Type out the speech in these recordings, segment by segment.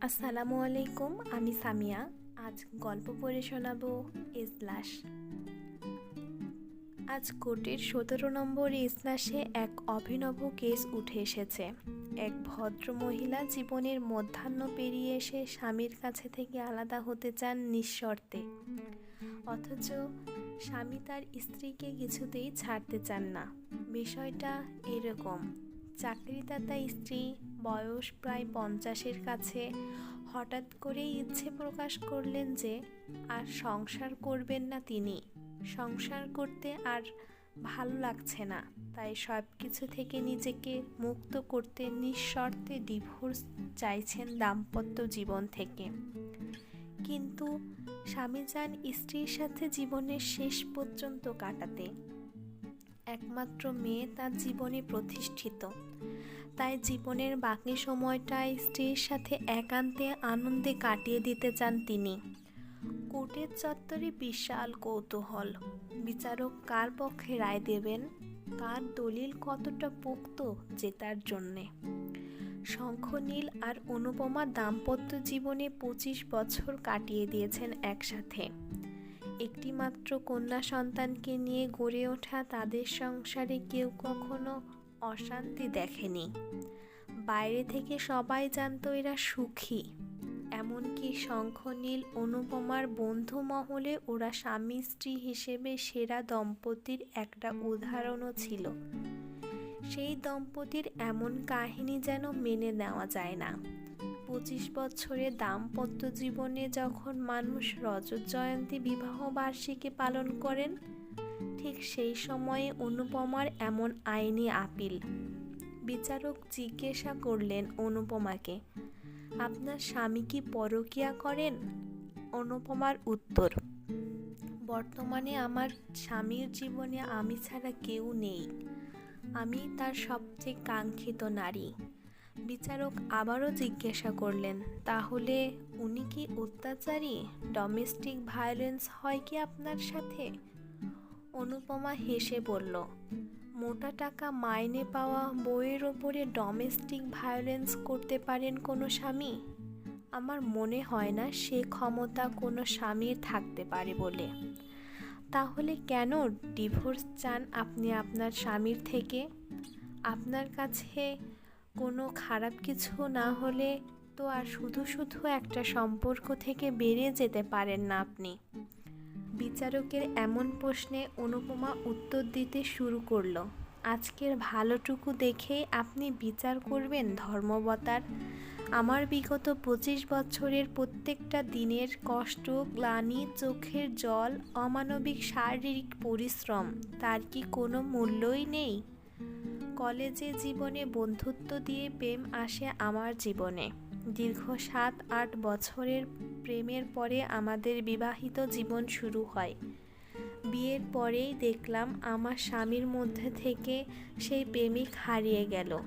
আসসালামু আলাইকুম, আমি সামিয়া। আজ গল্প পড়ে শোনাবো ইজলাস। আজ কোর্টের সতেরো নম্বর ইজলাসে এক অভিনব কেস উঠে এসেছে। এক ভদ্র মহিলা জীবনের মধ্যাহ্ন পেরিয়ে এসে স্বামীর কাছে থেকে আলাদা হতে চান নিঃশর্তে। অথচ স্বামী তার স্ত্রীকে কিছুতেই ছাড়তে চান না। বিষয়টা এরকম। চাকরিদাতা স্ত্রী, বয়স প্রায় পঞ্চাশের কাছে, হঠাৎ করেই ইচ্ছে প্রকাশ করলেন যে, আর সংসার করবেন না তিনি। সংসার করতে আর ভালো লাগছে না। তাই সব কিছু থেকে নিজেকে মুক্ত করতে নিঃশর্তে ডিভোর্স চাইছেন দাম্পত্য জীবন থেকে। কিন্তু স্বামী যান স্ত্রীর সাথে জীবনের শেষ পর্যন্ত কাটাতে। একমাত্র মেয়ে তার জীবনে প্রতিষ্ঠিত। তাই জীবনের বাকি সময়টা স্ত্রীর সাথে একান্তে আনন্দে কাটিয়ে দিতে চান তিনি। কোর্টের চত্বরে বিশাল কৌতূহল। বিচারক কার পক্ষে রায় দেবেন? কার দলিল কতটা পোক্ত জেতার জন্যে? শঙ্খনীল আর অনুপমা দাম্পত্য জীবনে পঁচিশ বছর কাটিয়ে দিয়েছেন একসাথে। একটিমাত্র কন্যা সন্তানকে নিয়ে গড়ে ওঠা তাদের সংসারে কেউ কখনো অশান্তি দেখেনি। বাইরে থেকে সবাই জানত এরা সুখী। এমনকি শঙ্খনীল, অনুপমার বন্ধু মহলে ওরা স্বামী স্ত্রী হিসেবে সেরা দম্পতির একটা উদাহরণও ছিল। সেই দম্পতির এমন কাহিনী যেন মেনে নেওয়া যায় না। পঁচিশ বছরের দাম্পত্য জীবনে যখন মানুষ রজত জয়ন্তী বিবাহ বার্ষিকী পালন করেন, ঠিক সেই সময়ে অনুপমার এমন আইনি আপিল। বিচারক জিজ্ঞাসা করলেন অনুপমাকে, আপনার স্বামী কি পরকিয়া করেন? অনুপমার উত্তর, বর্তমানে আমার স্বামীর জীবনে আমি ছাড়া কেউ নেই। আমি তার সবচেয়ে কাঙ্ক্ষিত নারী। বিচারক আবারও জিজ্ঞাসা করলেন, তাহলে উনি কি অত্যাচারী? ডোমেস্টিক ভায়োলেন্স হয় কি আপনার সাথে? অনুপমা হেসে বলল, মোটা টাকা মাইনে পাওয়া বইয়ের ওপরে ডোমেস্টিক ভায়োলেন্স করতে পারেন কোনো স্বামী? আমার মনে হয় না সে ক্ষমতা কোনো স্বামীর থাকতে পারে বলে। তাহলে কেন ডিভোর্স চান আপনি আপনার স্বামীর থেকে? আপনার কাছে কোনো খারাপ কিছু না হলে তো আর শুধু শুধু একটা সম্পর্ক থেকে বেরিয়ে যেতে পারেন না আপনি। বিচারকের এমন প্রশ্নে অনুপমা উত্তর দিতে শুরু করল, আজকের ভালোটুকু দেখেই আপনি বিচার করবেন ধর্মবতার। আমার বিগত পঁচিশ বছরের প্রত্যেকটা দিনের কষ্ট, গ্লানি, চোখের জল, অমানবিক শারীরিক পরিশ্রম, তার কি কোনো মূল্যই নেই? কলেজে জীবনে বন্ধুত্ব দিয়ে প্রেম আসে আমার জীবনে। দীর্ঘ সাত, আট বছরের প্রেমের পরে আমাদের বিবাহিত জীবন শুরু হয়। বিয়ের পরেই দেখলাম আমার স্বামীর মধ্যে থেকে সেই প্রেমিক হারিয়ে গেল।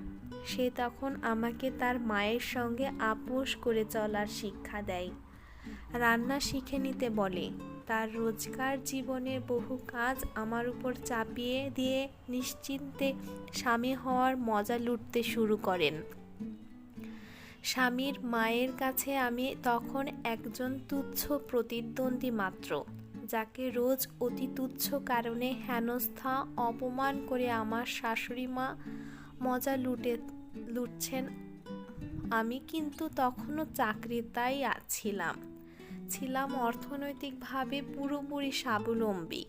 সে তখন আমাকে তার মায়ের সঙ্গে আপোষ করে চলার শিক্ষা দেয়। রান্না শিখে নিতে বলে। তার রোজকার জীবনের বহু কাজ আমার উপর চাপিয়ে দিয়ে নিশ্চিন্তে স্বামী হওয়ার মজা লুটতে শুরু করেন। স্বামীর মায়ের কাছে আমি তখন একজন তুচ্ছ প্রতিদ্বন্দ্বী মাত্র, যাকে রোজ অতি তুচ্ছ কারণে হেনস্থা, অপমান করে আমার শাশুড়ি মা মজা লুটে, লুটছেন। আমি কিন্তু তখনও চাকরিতাই ছিলাম। ছিলাম অর্থনৈতিকভাবে পুরোপুরি স্বাবলম্বী।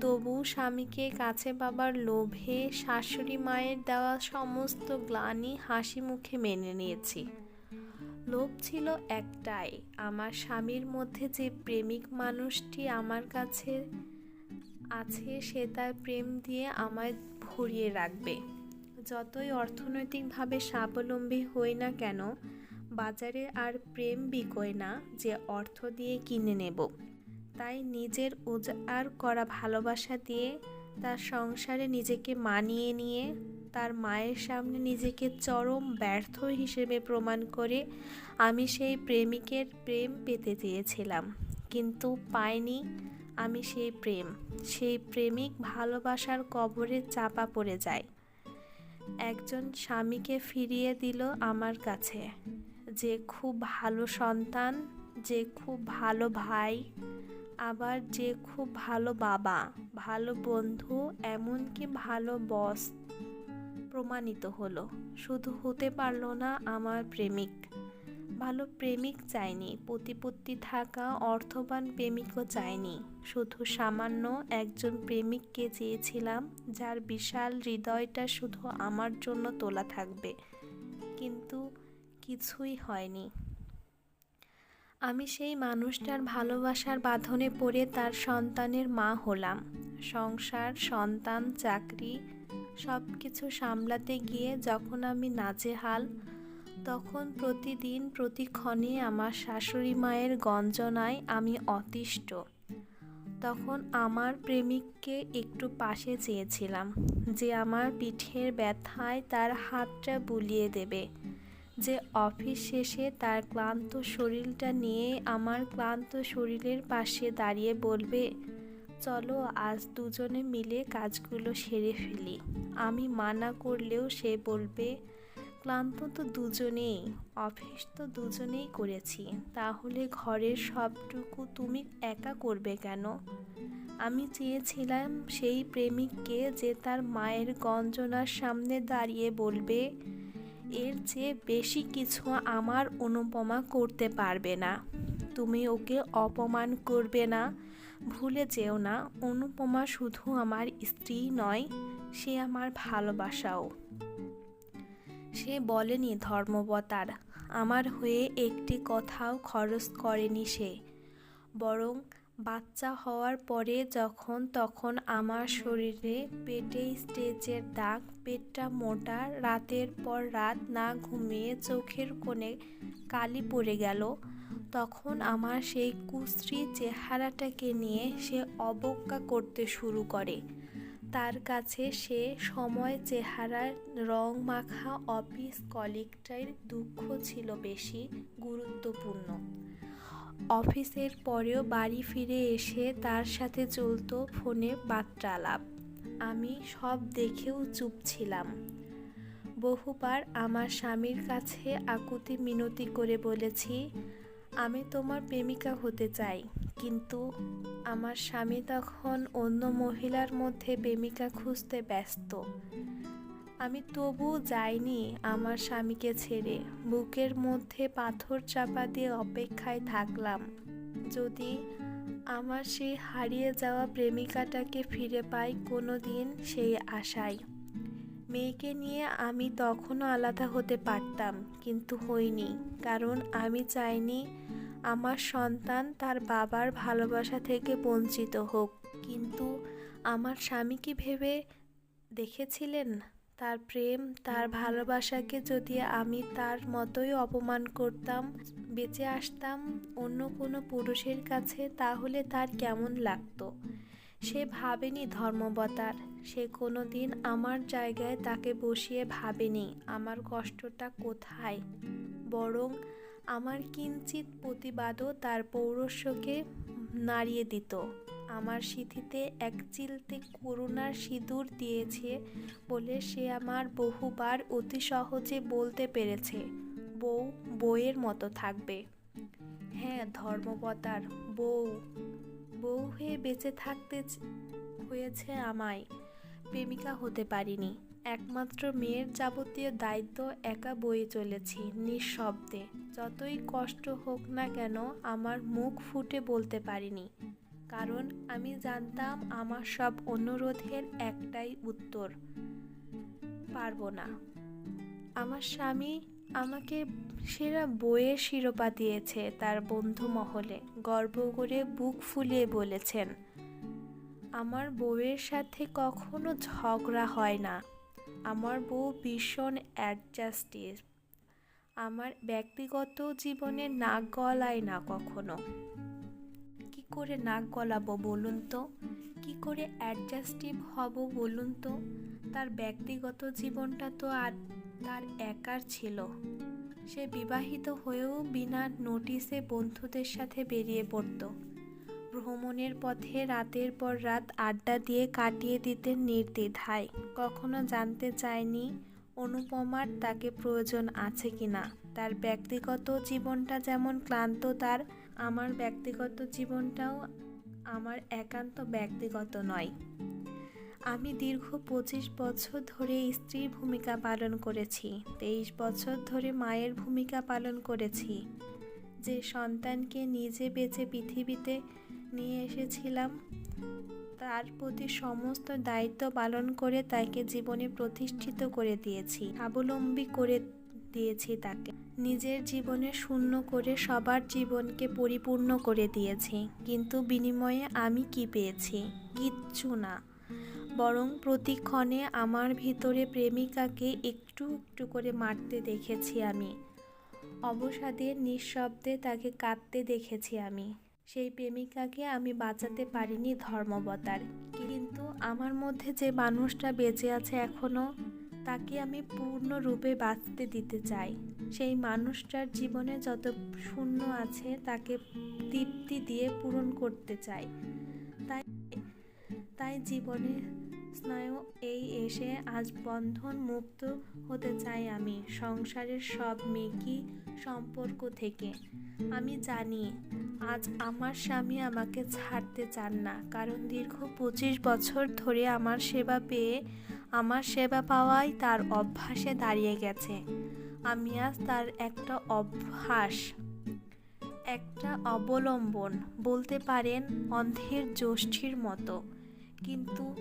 তবু স্বামীকে কাছে বাবার লোভে শাশুড়ি মায়ের দেওয়া সমস্ত গ্লানি হাসি মুখে মেনে নিয়েছি। লোভ ছিল একটাই, আমার স্বামীর মধ্যে যে প্রেমিক মানুষটি আমার কাছে আছে সে তার প্রেম দিয়ে আমায় ভরিয়ে রাখবে। যতই অর্থনৈতিকভাবে স্বাবলম্বী হই না কেন বাজারে আর প্রেম বিকোয় না যে অর্থ দিয়ে কিনে নেব। তাই নিজের উজাড় করা ভালোবাসা দিয়ে তার সংসারে নিজেকে মানিয়ে নিয়ে তার মায়ের সামনে নিজেকে চরম ব্যর্থ হিসেবে প্রমাণ করে আমি সেই প্রেমিকের প্রেম পেতে চেয়েছিলাম। কিন্তু পাইনি আমি সেই প্রেম। সেই প্রেমিক ভালোবাসার কবরে চাপা পড়ে যায়। একজন স্বামীকে ফিরিয়ে দিল আমার কাছে। যে খুব ভালো সন্তান, যে খুব ভালো ভাই, আবার যে খুব ভালো বাবা, ভালো বন্ধু, এমনকি ভালো বস প্রমাণিত হলো। শুধু হতে পারল না আমার প্রেমিক। ভালো প্রেমিক চাইনি, প্রতিপত্তি থাকা অর্থবান প্রেমিকও চাইনি। শুধু সামান্য একজন প্রেমিককে চেয়েছিলাম, যার বিশাল হৃদয়টা শুধু আমার জন্য তোলা থাকবে। কিন্তু কিছুই হয়নি। আমি সেই মানুষটার ভালোবাসার বাঁধনে পড়ে তার সন্তানের মা হলাম। সংসার, সন্তান, চাকরি সব কিছু সামলাতে গিয়ে যখন আমি নাজেহাল, তখন প্রতিদিন প্রতিক্ষণে আমার শাশুড়ি মায়ের গঞ্জনায় আমি অতিষ্ঠ। তখন আমার প্রেমিককে একটু পাশে চেয়েছিলাম, যে আমার পিঠের ব্যথায় তার হাতটা বুলিয়ে দেবে। যে অফিস শেষে তার ক্লান্ত শরীরটা নিয়ে আমার ক্লান্ত শরীরের পাশে দাঁড়িয়ে বলবে, চলো আজ দুজনে মিলে কাজগুলো সেরে ফেলি। আমি মানা করলেও সে বলবে, ক্লান্ত তো দুজনেই, অফিস তো দুজনেই করেছি, তাহলে ঘরের সবটুকু তুমি একা করবে কেন? আমি চেয়েছিলাম সেই প্রেমিককে যে তার মায়ের গঞ্জনার সামনে দাঁড়িয়ে বলবে এর চেয়ে বেশি কিছু আমার অনুপমা করতে পারবে না। তুমি ওকে অপমান করবে না। ভুলে যেও না, অনুপমা শুধু আমার স্ত্রী নয়, সে আমার ভালোবাসাও। সে বলেনি ধর্মবতার, আমার হয়ে একটি কথাও খরচ করেনি সে। বরং বাচ্চা হওয়ার পরে যখন, তখন আমার শরীরে পেটে স্টেজের দাগ, পেটটা মোটা, রাতের পর রাত না ঘুমিয়ে চোখের কোণে কালি পড়ে গেল। তখন আমার সেই কুশ্রী চেহারাটাকে নিয়ে সে অবজ্ঞা করতে শুরু করে। তার কাছে সে সময় চেহারার রং মাখা অফিস কলিগটার দুঃখ ছিল বেশি, গুরুত্বপূর্ণ। অফিসের পরেও বাড়ি ফিরে এসে তার সাথে চলতো ফোনে বার্তালাপ। আমি সব দেখেও চুপ ছিলাম। বহুবার আমার স্বামীর কাছে আকুতি মিনতি করে বলেছি, আমি তোমার প্রেমিকা হতে চাই, কিন্তু আমার স্বামী তখন অন্য মহিলার মধ্যে প্রেমিকা খুঁজতে ব্যস্ত। আমি তবু যাইনি আমার স্বামীকে ছেড়ে। বুকের মধ্যে পাথর চাপা দিয়ে অপেক্ষায় থাকলাম। যদি আমার সেই হারিয়ে যাওয়া প্রেমিকাটাকে ফিরে পাই কোনো দিন সেই আশায়। মেয়েকে নিয়ে আমি তখনও আলাদা হতে পারতাম, কিন্তু হইনি, কারণ আমি চাইনি আমার সন্তান তার বাবার ভালোবাসা থেকে বঞ্চিত হোক। কিন্তু আমার স্বামী কি ভেবে দেখেছিলেন? তার প্রেম তার ভালোবাসাকে যদি আমি তার মতোই অপমান করতাম বেঁচে আসতাম অন্য কোনো পুরুষের কাছে তাহলে তার কেমন লাগতো? সে ভাবেনি ধর্মবতার। সে কোনো দিন আমার জায়গায় তাকে বসিয়ে ভাবেনি আমার কষ্টটা কোথায়? বরং আমার কিঞ্চিত প্রতিবাদও তার পৌরস্যকে নাড়িয়ে দিত। আমার সিথিতে এক চিলতে করুণার সিঁদুর দিয়েছে বলে সে আমার বহুবার অতি সহজে বলতে পেরেছে। বউ বউয়ের মতো থাকবে। হ্যাঁ ধর্মবতার বউ। বউ হয়ে বেঁচে থাকতে হয়েছে আমায়। প্রেমিকা হতে পারিনি। একমাত্র মেয়ের যাবতীয় দায়িত্ব একা বয়ে চলেছি নিঃশব্দে। যতই কষ্ট হোক না কেন আমার মুখ ফুটে বলতে পারিনি। কারণ আমি জানতাম আমার সব অনুরোধের একটাই উত্তর, পারব না। আমার স্বামী আমাকে সেরা বইয়ের শিরোপা দিয়েছে তার বন্ধু মহলে, গর্ব করে বুক ফুলিয়ে বলেছেন, আমার বউয়ের সাথে কখনো ঝগড়া হয় না। আমার বউ ভীষণ অ্যাডজাস্টিভ আমার ব্যক্তিগত জীবনে নাক গলায় না কখনো। করে নাক গলাবো বলুন তো? কি করে অ্যাডজাস্টিভ হব বলুন তো? তার ব্যক্তিগত জীবনটা তো আর তার একার ছিল। সে বিবাহিত হয়েও বিনা নোটিসে বন্ধুদের সাথে বেরিয়ে পড়তো। ভ্রমণের পথে রাতের পর রাত আড্ডা দিয়ে কাটিয়ে দিতে নির্দ্বিধায়। কখনো জানতে চায়নি অনুপমার তাকে প্রয়োজন আছে কিনা। তার ব্যক্তিগত জীবনটা যেমন ক্লান্ত, তার আমার ব্যক্তিগত জীবনটাও আমার একান্ত ব্যক্তিগত নয়। আমি দীর্ঘ পঁচিশ বছর ধরে স্ত্রীর ভূমিকা পালন করেছি, তেইশ বছর ধরে মায়ের ভূমিকা পালন করেছি। যে সন্তানকে নিজে বেঁচে পৃথিবীতে নিয়ে এসেছিলাম, তার প্রতি সমস্ত দায়িত্ব পালন করে তাকে জীবনে প্রতিষ্ঠিত করে দিয়েছি, স্বাবলম্বী করে দিয়েছি তাকে। নিজের জীবনে শূন্য করে সবার জীবনকে পরিপূর্ণ করে দিয়েছি। কিন্তু বিনিময়ে আমি কি পেয়েছি? কিচ্ছু না। বরং প্রতিক্ষণে আমার ভিতরে প্রেমিকাকে একটু একটু করে মারতে দেখেছি আমি। অবসাদে নিঃশব্দে তাকে কাঁদতে দেখেছি আমি। সেই প্রেমিকাকে আমি বাঁচাতে পারিনি ধর্মবতার। কিন্তু আমার মধ্যে যে মানুষটা বেঁচে আছে এখনও তাকে আমি পূর্ণরূপে বাঁচতে দিতে চাই। সেই মানুষটার জীবনে যত শূন্য আছে, তাকে তৃপ্তি দিয়ে পূরণ করতে চাই। তাই তাই জীবনে স্নায়ু এই এসে আজ বন্ধন মুক্ত হতে চাই আমি, সংসারের সব মেকি সম্পর্ক থেকে। আমি জানি, আজ আমার স্বামী আমাকে ছাড়তে চান না, কারণ দীর্ঘ পঁচিশ বছর ধরে আমার সেবা পেয়ে আমার সেবা পাওয়াই তার অভ্যাসে দাঁড়িয়ে গেছে। আমি আজ তার একটা অভ্যাস, একটা অবলম্বন বলতে পারেন অন্ধের জ্যোষ্ঠীর মতো। কিন্তু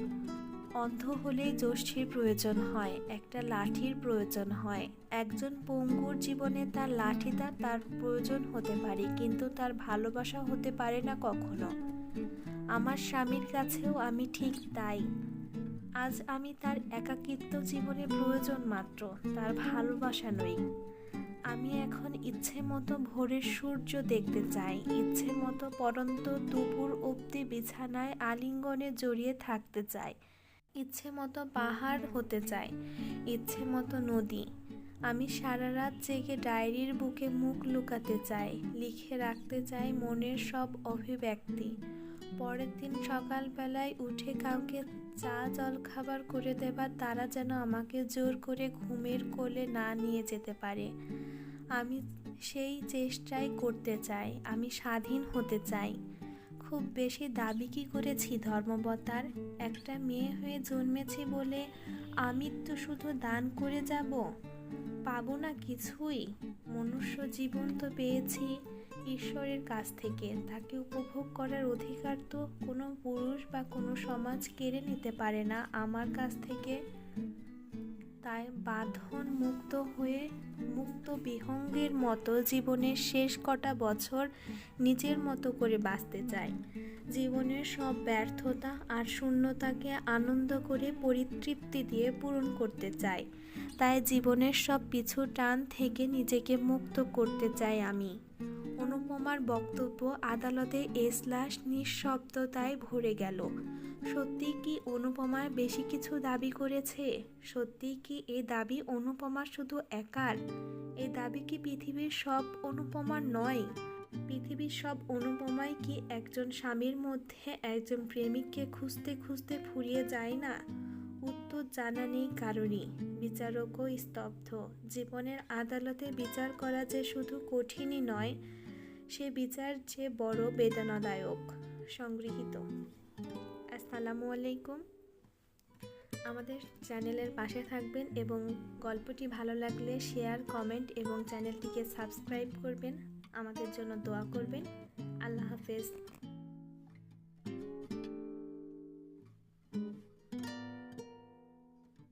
অন্ধ হলেই জ্যোষ্ঠীর প্রয়োজন হয়, একটা লাঠির প্রয়োজন হয়। একজন পঙ্গুর জীবনে তার লাঠিটা তার প্রয়োজন হতে পারে, কিন্তু তার ভালোবাসা হতে পারে না কখনো। আমার স্বামীর কাছেও আমি ঠিক তাই। আজ আমি তার একাকিত্ব জীবনে প্রয়োজন মাত্র, তার ভালোবাসা নই। আমি এখন ইচ্ছে মতো ভোরের সূর্য দেখতে চাই, ইচ্ছে মতো পরন্ত দুপুর অবধি বিছানায় আলিঙ্গনে জড়িয়ে থাকতে চাই। ইচ্ছে মতো পাহাড় হতে চাই, ইচ্ছে মতো নদী। আমি সারা রাত জেগে ডায়েরির বুকে মুখ লুকাতে চাই, লিখে রাখতে চাই মনের সব অভিব্যক্তি। পরের দিন সকালবেলায় উঠে কাউকে চা জল খাবার করে দেবার, তারা যেন আমাকে জোর করে ঘুমের কোলে না নিয়ে যেতে পারে। আমি সেই চেষ্টাই করতে চাই, আমি স্বাধীন হতে চাই। খুব বেশি দাবি কি করেছি ধর্মবতার? একটা মেয়ে হয়ে জন্মেছি বলে আমি তো শুধু দান করে যাব? পাবো না কিছুই? মনুষ্য জীবন তো পেয়েছি। ঈশ্বরের কাছ থেকে, তাকে উপভোগ করার অধিকার তো কোনো পুরুষ বা কোনো সমাজ কেড়ে নিতে পারে না। আমার কাছ থেকে তাই বাঁধন মুক্ত হয়ে, মুক্ত বিহঙ্গের মতো জীবনের শেষ কটা বছর নিজের মতো করে বাঁচতে চাই। জীবনের সব ব্যর্থতা আর শূন্যতাকে আনন্দ করে পরিতৃপ্তি দিয়ে পূরণ করতে চাই। তাই জীবনের সব পিছু টান থেকে নিজেকে মুক্ত করতে চাই আমি। অনুপমার বক্তব্য আদালতে এসলাস নিঃশব্দতায় ভরে গেল। সত্যি কি অনুপমা বেশি কিছু দাবি করেছে? সত্যি কি এ দাবি অনুপমা শুধু একার? এ দাবি কি পৃথিবীর সব অনুপমার নয়? পৃথিবীর সব অনুপমাই কি একজন স্বামীর মধ্যে একজন প্রেমিককে খুঁজতে খুঁজতে ফুরিয়ে যায় না? উত্তর জানা নেই কারোরই। বিচারকও স্তব্ধ। জীবনের আদালতে বিচার করা যে শুধু কঠিনই নয় সে বিচার যে বড় বেদনাদায়ক, সংগৃহীত। আসসালামু আলাইকুম। আমাদের চ্যানেলের পাশে থাকবেন এবং গল্পটি ভালো লাগলে শেয়ার, কমেন্ট এবং চ্যানেলটিকে সাবস্ক্রাইব করবেন। আমাদের জন্য দোয়া করবেন। আল্লাহ হাফেজ।